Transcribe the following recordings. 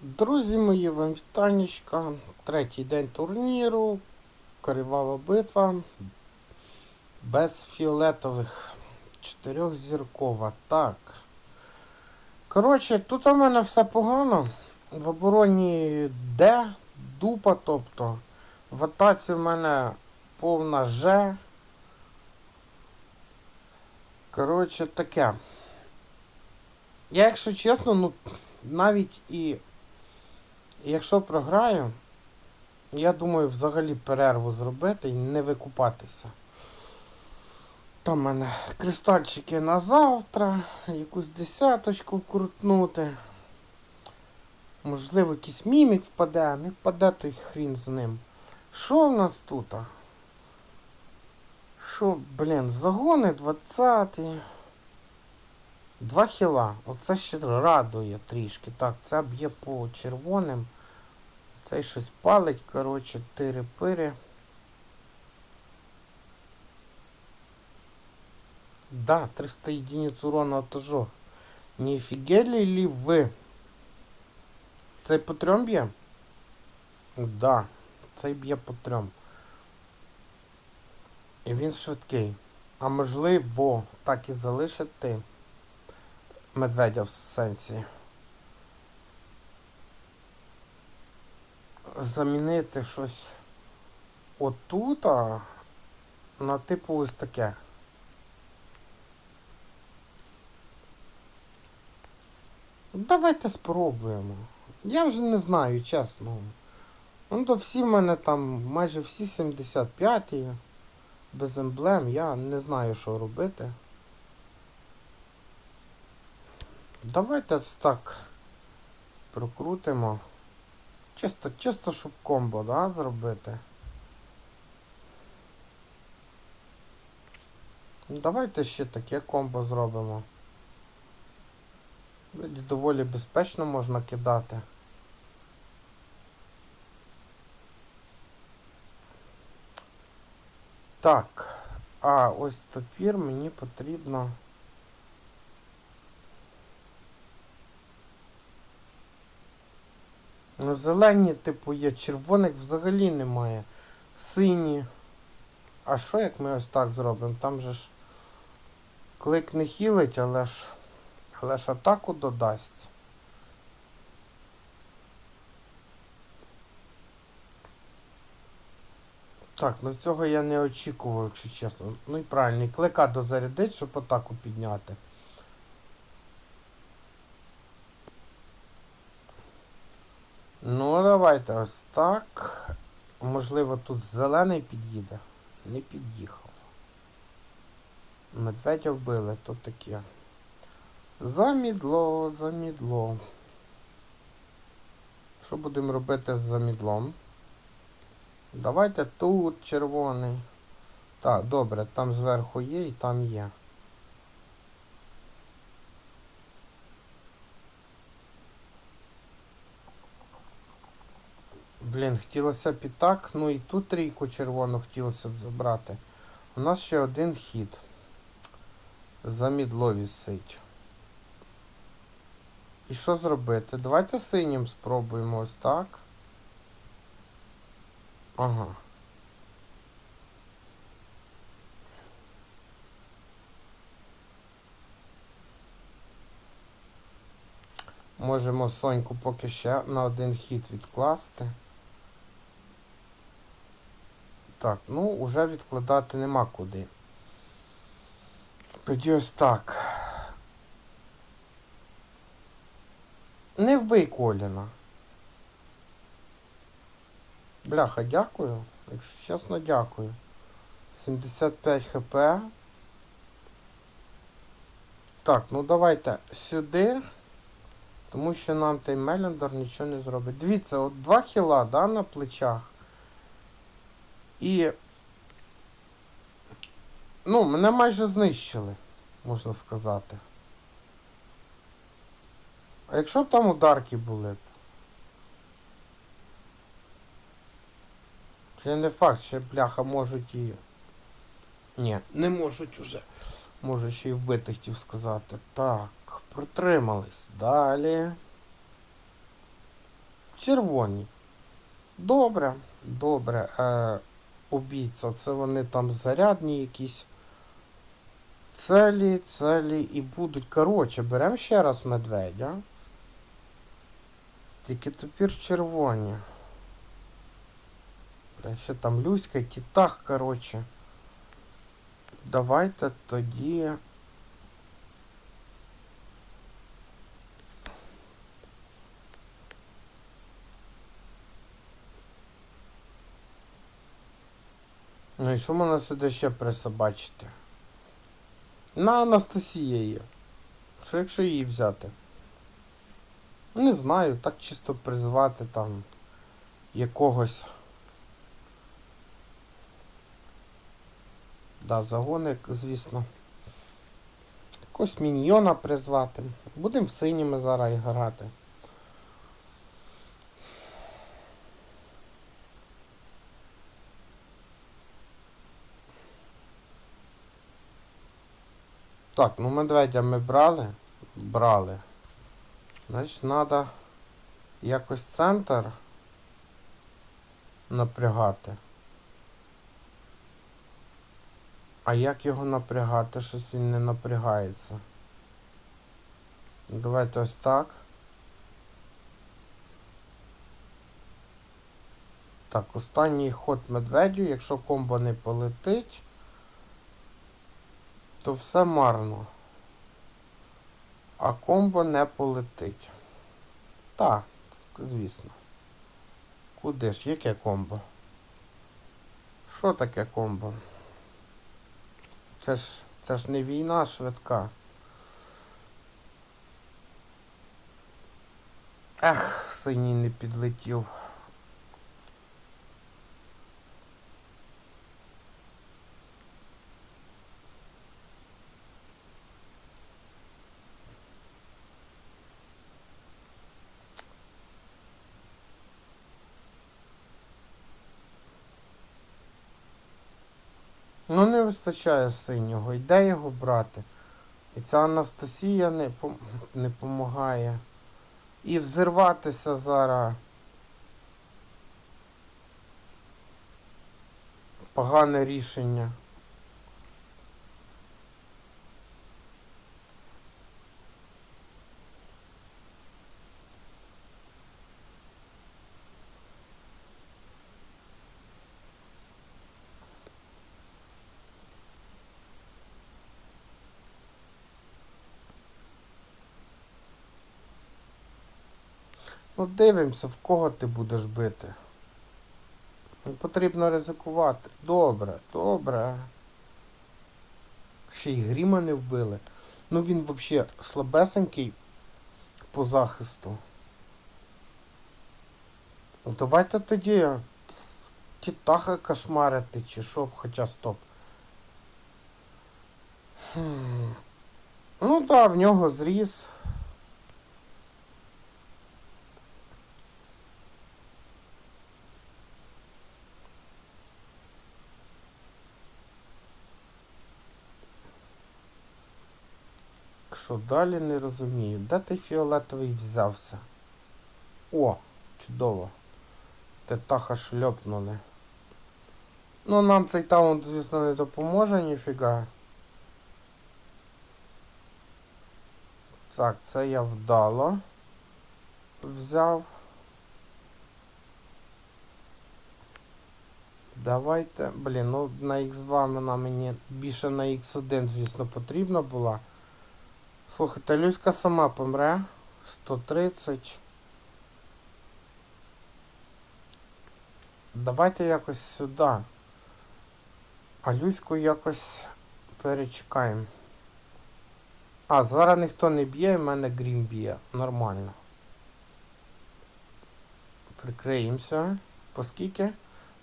Друзі мої, вам вітанечка. Третій день турніру. Кривава битва. Без фіолетових. Чотирьохзіркова. Так. Коротше, тут у мене все погано. В обороні Д, дупа, тобто. В атаці в мене повна Ж. Коротше, таке. Я, якщо чесно, ну, навіть і якщо програю, я думаю взагалі перерву зробити і не викупатися. Там в мене кристальчики на завтра, якусь десяточку крутнути. Можливо, якийсь мімік впаде, не впаде, то й хрін з ним. Що в нас тут? Що, блін, загони 20. Два хіла. Оце ще радує трішки. Так, це б'є по червоним. Цей щось палить, коротше, тири-пири. Да, 300 единиц урона от ожог. Не офигели ли ви? Цей по трьом б'є? Да, цей б'є по трьом. І він швидкий. А можливо, так і залишити медведя в сенсі. Замінити щось отут на типу ось таке. Давайте спробуємо. Я вже не знаю, чесно. Ну то всі в мене там майже всі 75 ті без емблем. Я не знаю, що робити. Давайте так прокрутимо. Чисто, чисто, щоб комбо, да, зробити. Ну, Давайте ще таке комбо зробимо. Доволі безпечно можна кидати. Так, а ось тепер мені потрібно. Ну, зелені, типу, є, червоних взагалі немає. Сині. А що як ми ось так зробимо? Там же ж клик не хілить, але ж. Але ж атаку додасть. Так, ну цього я не очікував, якщо чесно. Ну і правильно, і клика дозарядить, щоб атаку підняти. Ну, давайте ось так. Можливо, тут зелений під'їде. Не під'їхав. Медведя вбили, то таке. Замідло, замідло. Що будемо робити з замідлом? Давайте тут червоний. Так, добре, там зверху є і там є. Блін, хотілося б і так, ну і тут трійку червону хотілося б забрати. У нас ще один хід. Замідло вісить. І що зробити? Давайте синім спробуємо ось так. Ага. Можемо соньку поки ще на один хід відкласти. Так, ну уже відкладати нема куди. Тоді ось так. Не вбий Коліна. Бляха, дякую. Якщо чесно, дякую. 75 хп. Так, ну давайте сюди. Тому що нам той Мелендер нічого не зробить. Дивіться, от два хіла, да, на плечах. І. Ну, мене майже знищили, можна сказати. А якщо б там ударки були б? Ще не факт, ще бляха можуть і. Ні, не можуть уже. Може ще й вбити, хотів сказати. Так, протримались. Далі. Червоні. Добре, добре. Е, убійця, це вони там зарядні якісь. Целі, целі і будуть. Коротше, беремо ще раз медведя. Тільки тепер червоні. Бля, ще там Люська, Тітах, коротше. Давайте тоді. Ну і що мене сюди ще присобачити? На Анастасія є. Що якщо її взяти? Не знаю, так чисто призвати там якогось. Да, загоник, звісно. Якогось міньйона призвати. Будемо синіми зараз грати. Так, ну медведя ми брали. Брали. Значить, треба якось центр напрягати. А як його напрягати? Щось він не напрягається. Давайте ось так. Так, останній ход медведю, якщо комбо не полетить, то все марно. А комбо не полетить. Так, звісно. Куди ж? Яке комбо? Що таке комбо? Це ж це ж не війна швидка. Ех, синій не підлетів. Ну не вистачає синього. І де його брати? І ця Анастасія не пом... не помагає. І взірватися зараз. Погане рішення. Ну дивимося, в кого ти будеш бити. Ну, Потрібно ризикувати. Добре, добре. Ще й гріма не вбили. Ну він взагалі слабесенький по захисту. Ну, Давайте тоді тітаха кошмарити чи що, хоча стоп. Хм. Ну так, да, в нього зріс. Що далі не розумію. Де той фіолетовий взявся? О, чудово. Тетаха шльопнули. Ну нам цей таунт, звісно, не допоможе ніфіга. Так, це я вдало взяв. Давайте, блін, ну на Х2 вона мені більше на Х1, звісно, потрібна була. Слухайте, Люська сама помре. 130. Давайте якось сюди. А Люську якось перечекаємо. А, зараз ніхто не б'є, в мене грім б'є. Нормально. Прикриємося. По скільки?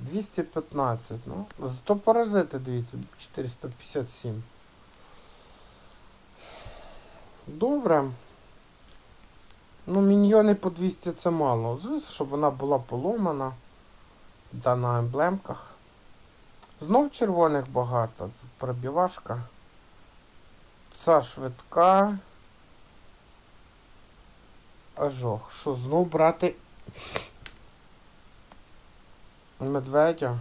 215. Ну, зато паразити, дивіться, 457. Добре. Ну, міньйони по 200 це мало. Звісно, щоб вона була поломана. Да на емблемках. Знов червоних багато. Пробівашка. Ця швидка. Ажох. Що, знов брати Медведя.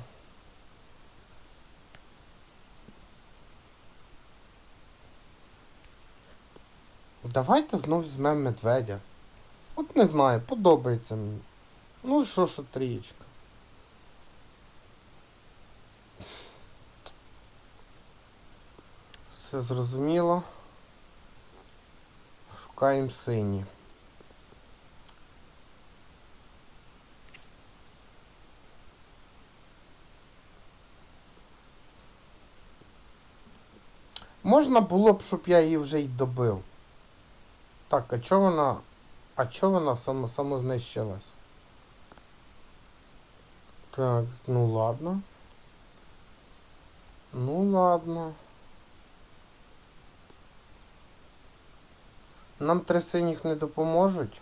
Давайте знов візьмемо медведя. От не знаю, подобається мені. Ну що, що трієчка. Все зрозуміло. Шукаємо сині. Можна було б, щоб я її вже й добив. Так, а чого вона. А чого вона само, самознищилась? Так, ну ладно. Ну ладно. Нам три синіх не допоможуть.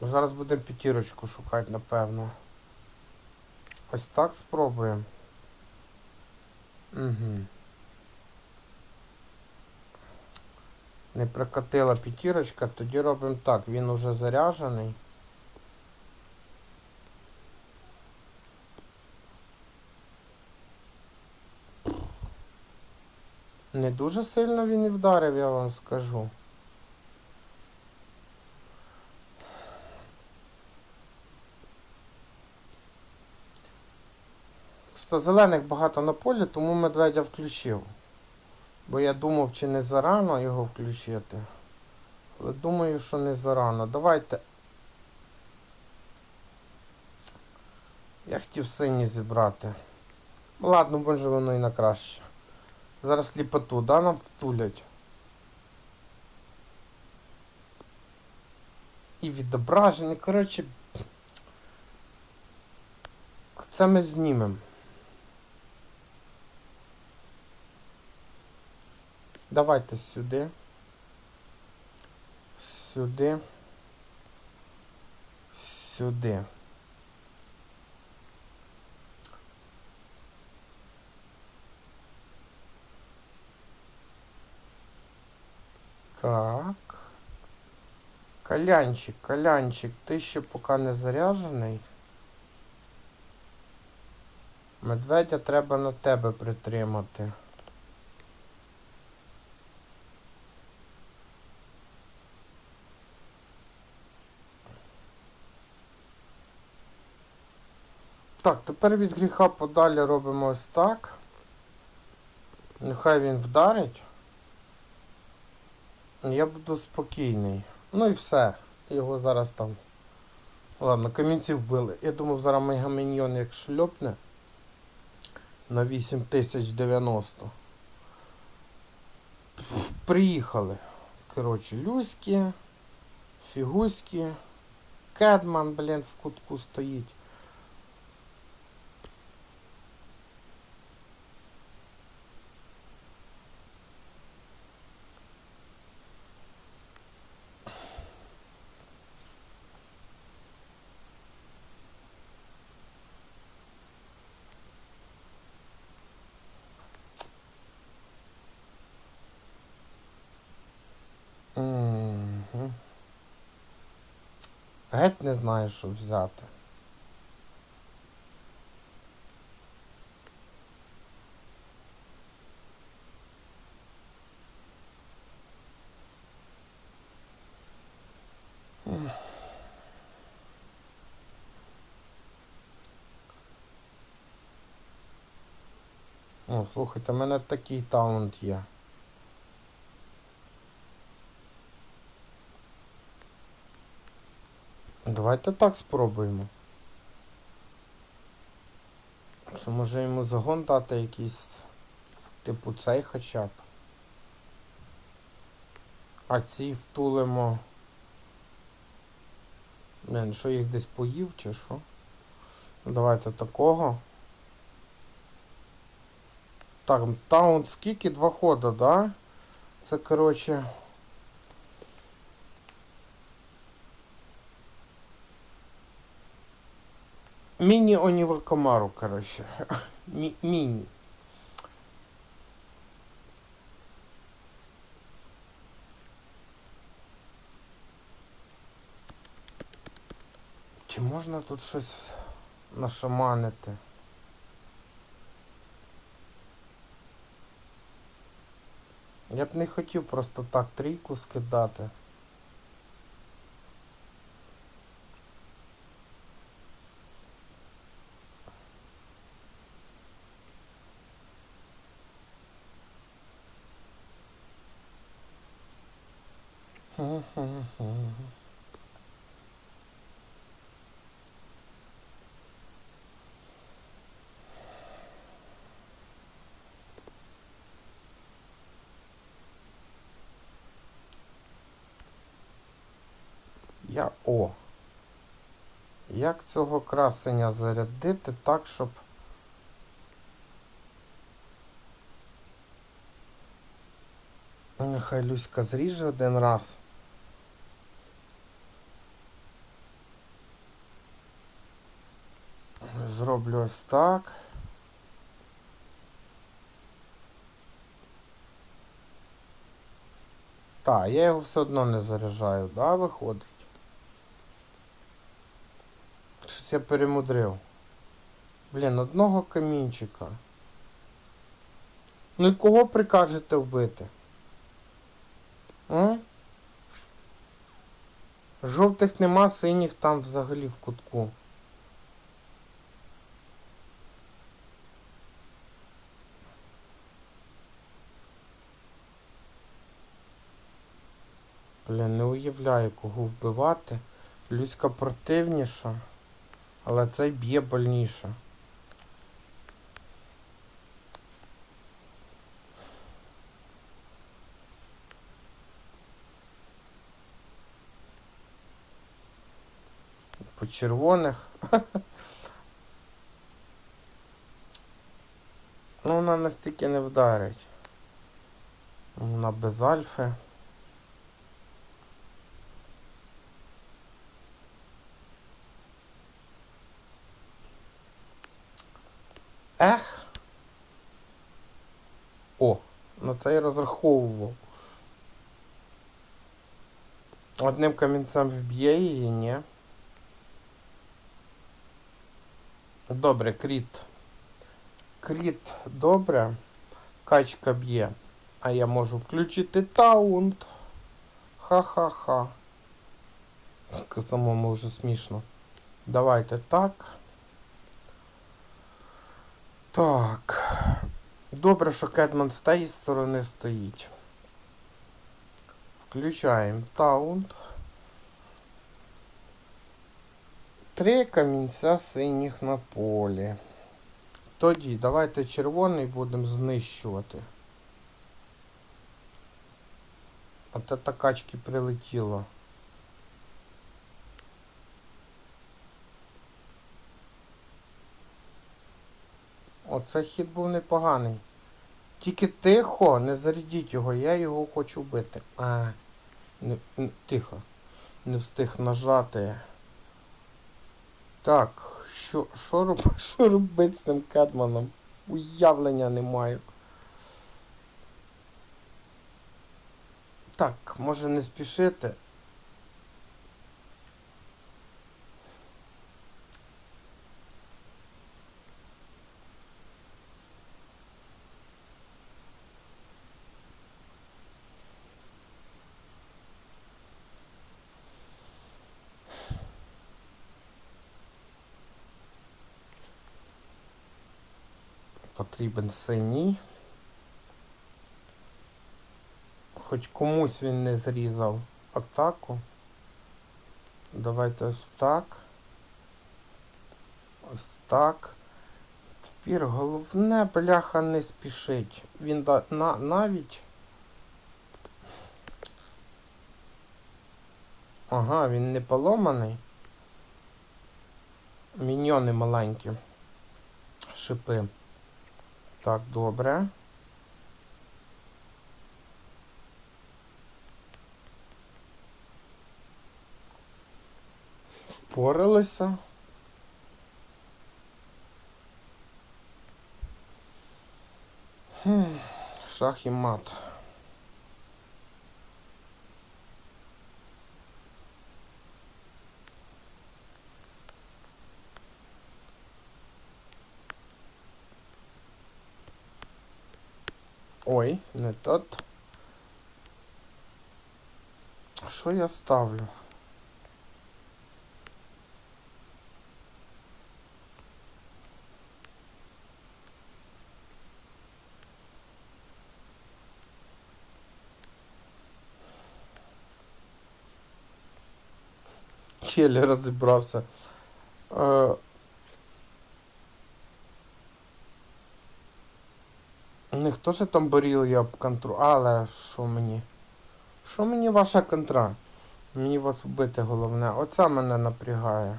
Зараз будемо п'ятірочку шукати, напевно. Ось так спробуємо. Угу. Не прокатила п'ятірочка, тоді робимо так. Він уже заряджений. Не дуже сильно він і вдарив, я вам скажу. Зелених багато на полі, тому медведя включив. Бо я думав, чи не зарано його включити. Але думаю, що не зарано. Давайте. Я хотів сині зібрати. Ладно, може воно і на краще. Зараз сліпоту, да, нам втулять. І відображення, коротше. Це ми знімемо. Давайте сюди. Сюди. Сюди. Так. Колянчик, колянчик, ти ще поки не заряджений. Медведя треба на тебе притримати. Так, тепер від гріха подалі робимо ось так. Нехай він вдарить. Я буду спокійний. Ну і все. Його зараз там. Ладно, камінці вбили. Я думав, зараз мегаміньйон як шльопне на 8090. Приїхали. Коротше, Люськи, Фігуськи, Кедман, блін, в кутку стоїть. Геть не знаю, що взяти. О, слухайте, у мене такий талант є. Давайте так спробуємо. Що може йому загон дати якийсь, типу цей хоча б. А ці втулимо. Не, що їх десь поїв чи що? Давайте такого. Так, таунт скільки? Два хода, да? Це коротше. Міні Онівакомару, коротше. Мі міні. Чи можна тут щось нашаманити? Я б не хотів просто так трійку скидати. Я о. Як цього красення зарядити так, щоб. Нехай Люська зріже один раз. Зроблю ось так. Так, я його все одно не заряджаю, да, виходить? Щось я перемудрив. Блін, одного камінчика. Ну і кого прикажете вбити? А? Жовтих нема, синіх там взагалі в кутку. Блін, не уявляю, кого вбивати. Людська противніша, але цей б'є больніше. По червоних. Ну, вона настільки не вдарить. Вона без альфи. Ех. О, на це я розраховував. Одним камінцем вб'є її, ні. Добре, кріт. Кріт добре. Качка б'є. А я можу включити таунт. Ха-ха-ха. Самому вже смішно. Давайте так. Так. Добре, що Кетман з сторони стоїть. Включаємо таунт. Три камінця синіх на полі. Тоді давайте червоний будемо знищувати. Оце та качки прилетіло. Оце хід був непоганий. Тільки тихо, не зарядіть його, я його хочу вбити. А, не, не, тихо. Не встиг нажати. Так, що що, роб, що робити з цим Кедманом? Уявлення не маю. Так, може не спішити. Потрібен синій. Хоч комусь він не зрізав атаку. Давайте ось так. Ось так. Тепер головне, бляха, не спішить. Він на, навіть. Ага, він не поломаний. Міньйони маленькі. Шипи. Так, добре. Впоралися. Хм, шах і мат. Ой, не тот. Що я ставлю? Єлі розібрався. Е, них теж там я об контру. Але що мені? Що мені ваша контра? Мені вас вбити головне. Оце мене напрягає.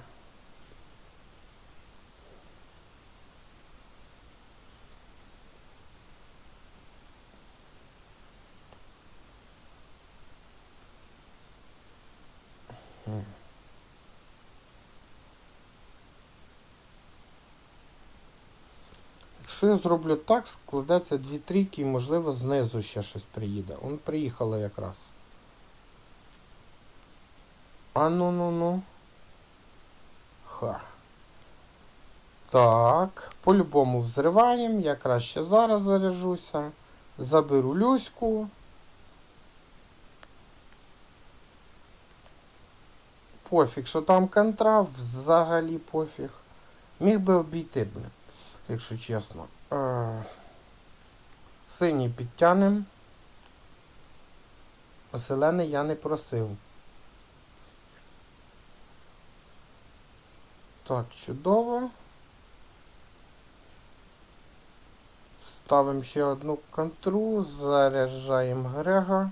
Якщо я зроблю так, складеться дві трійки і можливо знизу ще щось приїде. Он приїхало якраз. А ну ну ну. Ха. Так, по-любому взриваємо. Я краще зараз заряжуся. Заберу Люську. Пофіг, що там контра, взагалі пофіг. Міг би обійти, блин, якщо чесно. Е, Синій підтянем. Зелений я не просив. Так, чудово. Ставимо ще одну контру, заряджаємо Грега.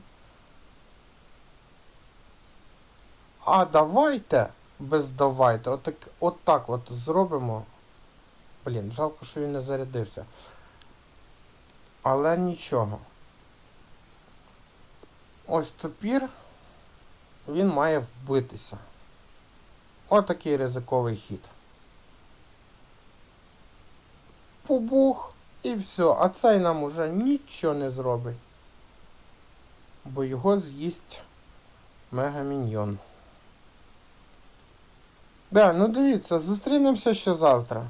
А давайте, без давайте, отак, отак от зробимо. Блін, жалко, що він не зарядився. Але нічого. Ось тепер він має вбитися. Отакий ризиковий хід. Побух і все. А цей нам уже нічого не зробить. Бо його з'їсть мегаміньйон. Да, ну дивіться, зустрінемося ще завтра.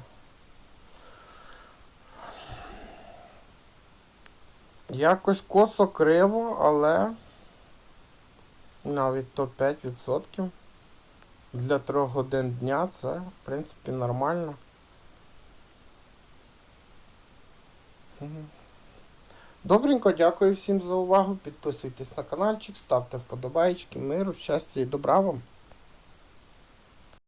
Якось косо криво, але навіть то 5% для 3 годин дня це, в принципі, нормально. Добренько, дякую всім за увагу. Підписуйтесь на каналчик, ставте вподобайки, миру, щастя і добра вам.